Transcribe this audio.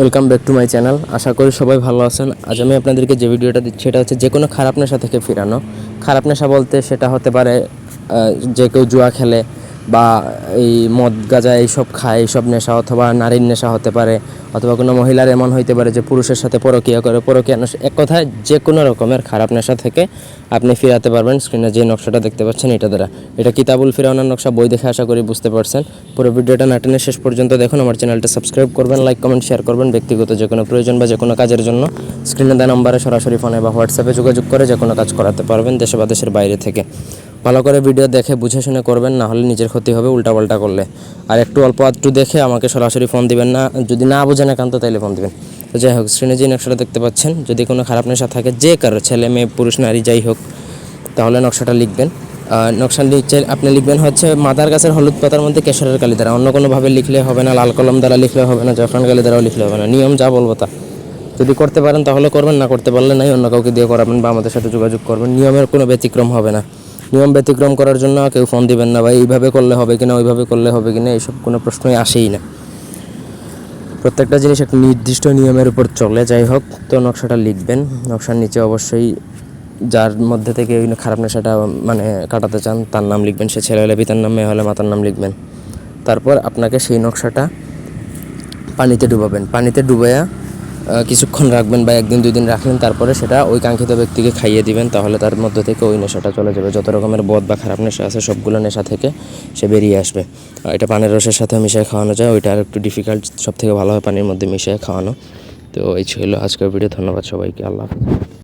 Welcome back to my channel আশা করি সবাই ভালো আছেন। আজ আমি আপনাদেরকে যে ভিডিওটা দিচ্ছি, সেটা হচ্ছে যে কোনো খারাপ নেশা থেকে ফিরানো। খারাপ নেশা বলতে সেটা হতে পারে যে কেউ জুয়া খেলে বা এই মদ গাঁজা এইসব খায়, এইসব নেশা অথবা নারীর নেশা হতে পারে অথবা কোনো মহিলার এমন হইতে পারে যে পুরুষের সাথে পরকীয়া করে, পরকীয়া নেশা, এক কথায় যে কোনো রকমের খারাপ নেশা থেকে আপনি ফিরাতে পারবেন স্ক্রিনে যে নকশাটা দেখতে পাচ্ছেন এটা দ্বারা। এটা কিতাবুল ফিরাউনার নকশা, বই দেখে আশা করি বুঝতে পারছেন। পুরো ভিডিওটা না টেনে শেষ পর্যন্ত দেখুন, আমার চ্যানেলটা সাবস্ক্রাইব করবেন লাইক কমেন্ট শেয়ার করবেন। ব্যক্তিগত যে কোনো প্রয়োজন বা যে কোনো কাজের জন্য স্ক্রিনে দেওয়া নম্বরে সরাসরি ফোনে বা হোয়াটসঅ্যাপে যোগাযোগ করে যে কোনো কাজ করাতে পারবেন দেশে বা দেশের বাইরে থেকে। ভালো করে ভিডিও দেখে বুঝে শুনে করবেন, না হলে নিজের ক্ষতি হবে, উল্টাপাল্টা করলে। আর একটু অল্প আধটু দেখে আমাকে সরাসরি ফোন দিবেন না, যদি না বোঝেন একান্ত তাইলে ফোন দিবেন। তো যাই হোক যে নকশাটা দেখতে পাচ্ছেন। যদি কোনো খারাপ নেশা থাকে, যে কারও, ছেলে, মেয়ে, পুরুষ, নারী, যাই হোক, তাহলে নকশাটা লিখবেন। নকশা লিখছে, আপনি লিখবেন হচ্ছে মাদার গাছের হলুদ পাতার মধ্যে কেশরের কালি দ্বারা। অন্য কোনোভাবে লিখলে হবে না, লাল কলম দ্বারা লিখলে হবে না, জাফরান কালি দ্বারাও লিখলে হবে না। নিয়ম যা বলব তা। যদি করতে পারেন, তাহলে করবেন, না করতে পারলে নাই, অন্য কাউকে দিয়ে করাবেন বা আমাদের সাথে যোগাযোগ করবেন। নিয়মের কোনো ব্যতিক্রম হবে না। নিয়ম ব্যতিক্রম করার জন্য কেউ ফোন দিবেন না বা এইভাবে করলে হবে কিনা, ওইভাবে করলে হবে কিনা, এইসব কোনো প্রশ্নই আসেই না। প্রত্যেকটা জিনিস একটা নির্দিষ্ট নিয়মের উপর চলে। যাই হোক, তো নকশাটা লিখবেন। নকশার নিচে অবশ্যই যার মধ্যে থেকে ওই খারাপ নেশাটা মানে কাটাতে চান, তার নাম লিখবেন। সে ছেলে হলে পিতার নাম, মেয়ে হলে মাতার নাম লিখবেন। তারপর আপনাকে সেই নকশাটা পানিতে ডুবাবেন। পানিতে ডুবাইয়া কিছুক্ষণ রাখবেন বা একদিন, দুই দিন রাখলেন, তারপরে সেটা ওই কাঙ্ক্ষিত ব্যক্তিকে খাইয়ে দিবেন, তাহলে তার মধ্যে থেকে ওই নেশাটা চলে যাবে। যত রকমের বদ বা খারাপ নেশা আছে, সবগুলো নেশা থেকে সে বেরিয়ে আসবে। এটা পানের রসের সাথে মিশিয়ে খাওয়ানো যায়, ওইটা আর একটু ডিফিকাল্ট সব থেকে ভালো হয় পানির মধ্যে মিশিয়ে খাওয়ানো। তো এই ছিল আজকের ভিডিও ধন্যবাদ সবাইকে, আল্লাহ হাফেজ।